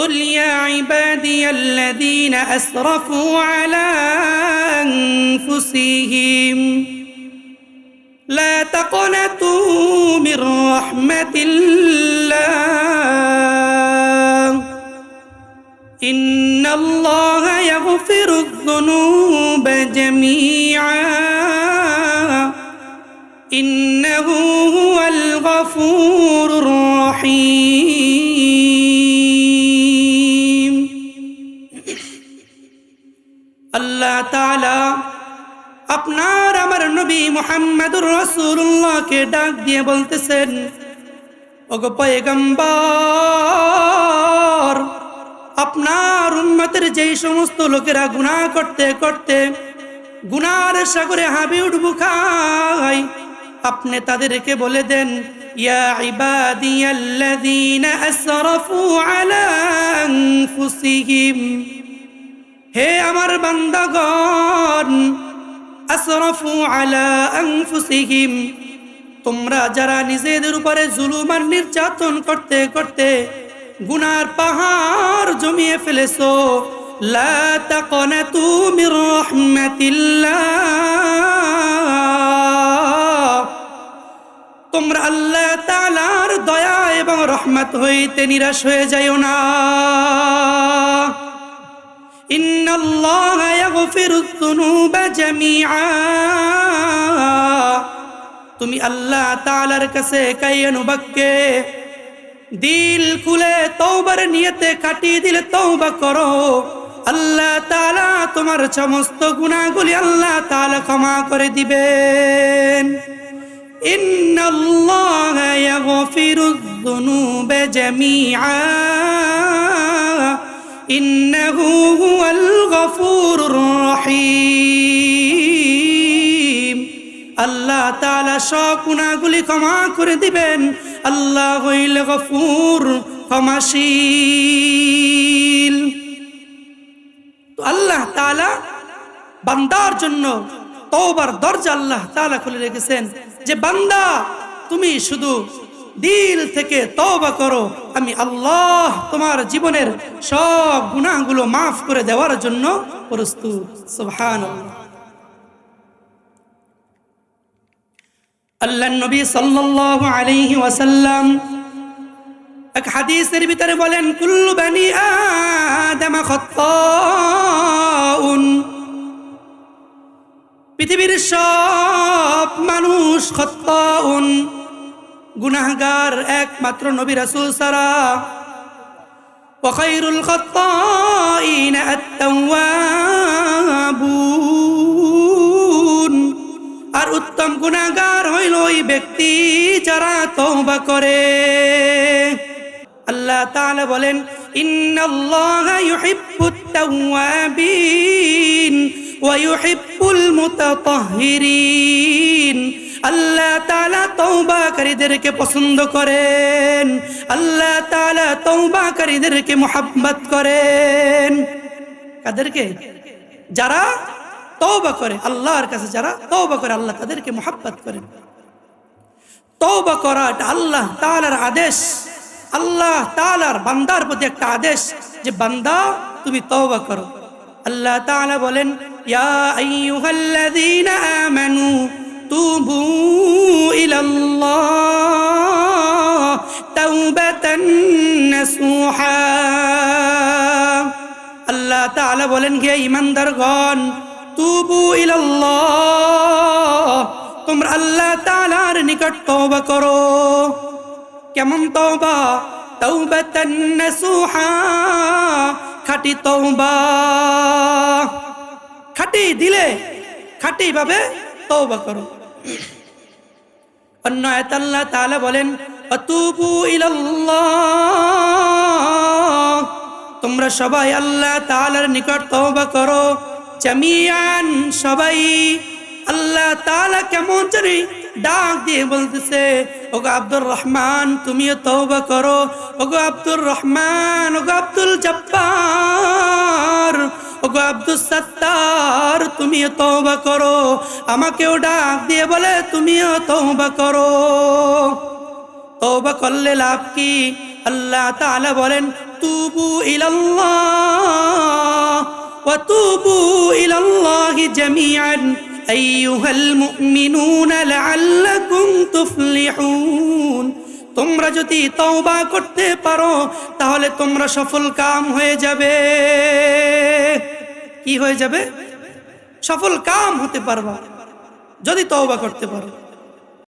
قل يا عبادي الذين أسرفوا على أنفسهم لا تقنطوا من رحمة الله إن الله يغفر الذنوب جميعا إنه নবী মুহাম্মদুর রাসূলুল্লাহকে ডাক দিয়ে বলতেছেন, ওগো পয়গম্বর, আপনার উম্মতের যেই সমস্ত লোকেরা গুনাহ করতে করতে গুনার সাগরে হাবি উঠবু খাই আপনি তাদেরকে বলে দেন হে আমার বান্দাগণ আসরাফু আলা আনফুসিহিম। তোমরা যারা নিজেদের উপরে জুলুম আর নির্যাতন করতে করতে গুনার পাহাড় জমিয়ে ফেলেছো, লা তাকনাতু মির রাহমাতিল্লাহ। তোমরা আল্লাহ তাআলার দয়া এবং রহমত হইতে নিরাশ হয়ে যাইও না। إن الله يغفر الذنوب جميعا তুমি আল্লাহ তাআলার কাছে কাইয়ানুবাক্কে দিল খুলে তওবার নিয়তে কাটিয়ে দিলে তওবা করো আল্লাহ তাআলা তোমার সমস্ত গুনাহগুলি আল্লাহ তাআলা ক্ষমা করে দিবেন إن الله يغفر الذنوب جميعا إنه هو الغفور الرحيم আল্লাহ তাআলা সব গুনাহগুলি ক্ষমা করে দিবেন আল্লাহ হইল গফুর ক্ষমাশীল তো আল্লাহ তাআলা বান্দার জন্য তওবার দরজা আল্লাহ তাআলা খুলে রেখেছেন যে বান্দা তুমি শুধু দিল থেকে তওবা করো। আমি আল্লাহ তোমার জীবনের সব গুনাহগুলো মাফ করে দেওয়ার জন্য প্রস্তুত। সুবহানাল্লাহ। আল্লাহ নবী ওয়াসাল্লাম এক হাদিসের ভিতরে বলেন, কুল্লু বানি পৃথিবীর সব মানুষ খত্তাউন। গুনাহগার একমাত্র নবী রাসুল সারা ওখাইরুল খত্তাইন আত্তাওয়াবুন। আর উত্তম গুনাহগার হইল ওই ব্যক্তি যারা তওবা করে। আল্লাহ তাআলা বলেন, ইন্নাল্লাহা ইউহিব্বুত তাওয়াবিন ওয়া ইউহিব্বুল মুতাতাহহিরিন তাআলা তওবাকারীদেরকে পছন্দ করেন। আল্লাহ তাআলা তওবাকারীদেরকে মোহাব্বত করেন। কাদেরকে? যারা তওবা করে, আল্লাহর কাছে যারা তওবা করে, আল্লাহ তাদেরকে করেন। তওবা করা এটা আল্লাহ তাআলার আদেশ। আল্লাহ তাআলার বান্দার প্রতি একটা আদেশ যে, বান্দা, তুমি তওবা করো। আল্লাহ তাআলা বলেন, ইয়া আইয়ুহাল্লাযীনা আমানু তুবু ইলাল্লাহ তাওবাতান নাসুহা। আল্লাহ তাআলা বলেন, হে ঈমানদারগণ, তুবু ইলাল্লাহ, তোমরা আল্লাহ তাআলার নিকট তওবা করো। কেমন তওবা? তাওবাতান নাসুহা, খাঁটি তওবা। খাঁটি দিলে খাঁটি ভাবে তওবা করো। অন্য আল্লাহ তাআলা বলেন আতুবু ইলাল্লাহ। তোমরা সবাই আল্লাহ তাআলার নিকট তওবা করো। জামিয়ান সবাই আল্লাহ তাআলা কেমন জানি ডাক দিয়ে বলতেছে, ওগো আব্দুর রহমান, তুমিও তওবা করো। ওগো আব্দুর রহমান, ওগো আব্দুল জব্বার। ওগো আব্দুল সত্তার, তুমিও তওবা করো। আমাকেও ডাক দিয়ে বলে, তুমিও তওবা করো। তওবা করলে লাভ কি? আল্লাহ তাআলা বলেন, তুবু ইলাল্লাহ ওয়া তুবু ইলাল্লাহি জামিআন। আইয়ুহাল মুমিনুনা লাআল্লাকুম তুফলিহুন। তোমরা যদি তওবা করতে পারো, তাহলে তোমরা সফল কাম হয়ে যাবে। কি হয়ে যাবে? সফল কাম হতে পারবা, যদি তওবা করতে পারো।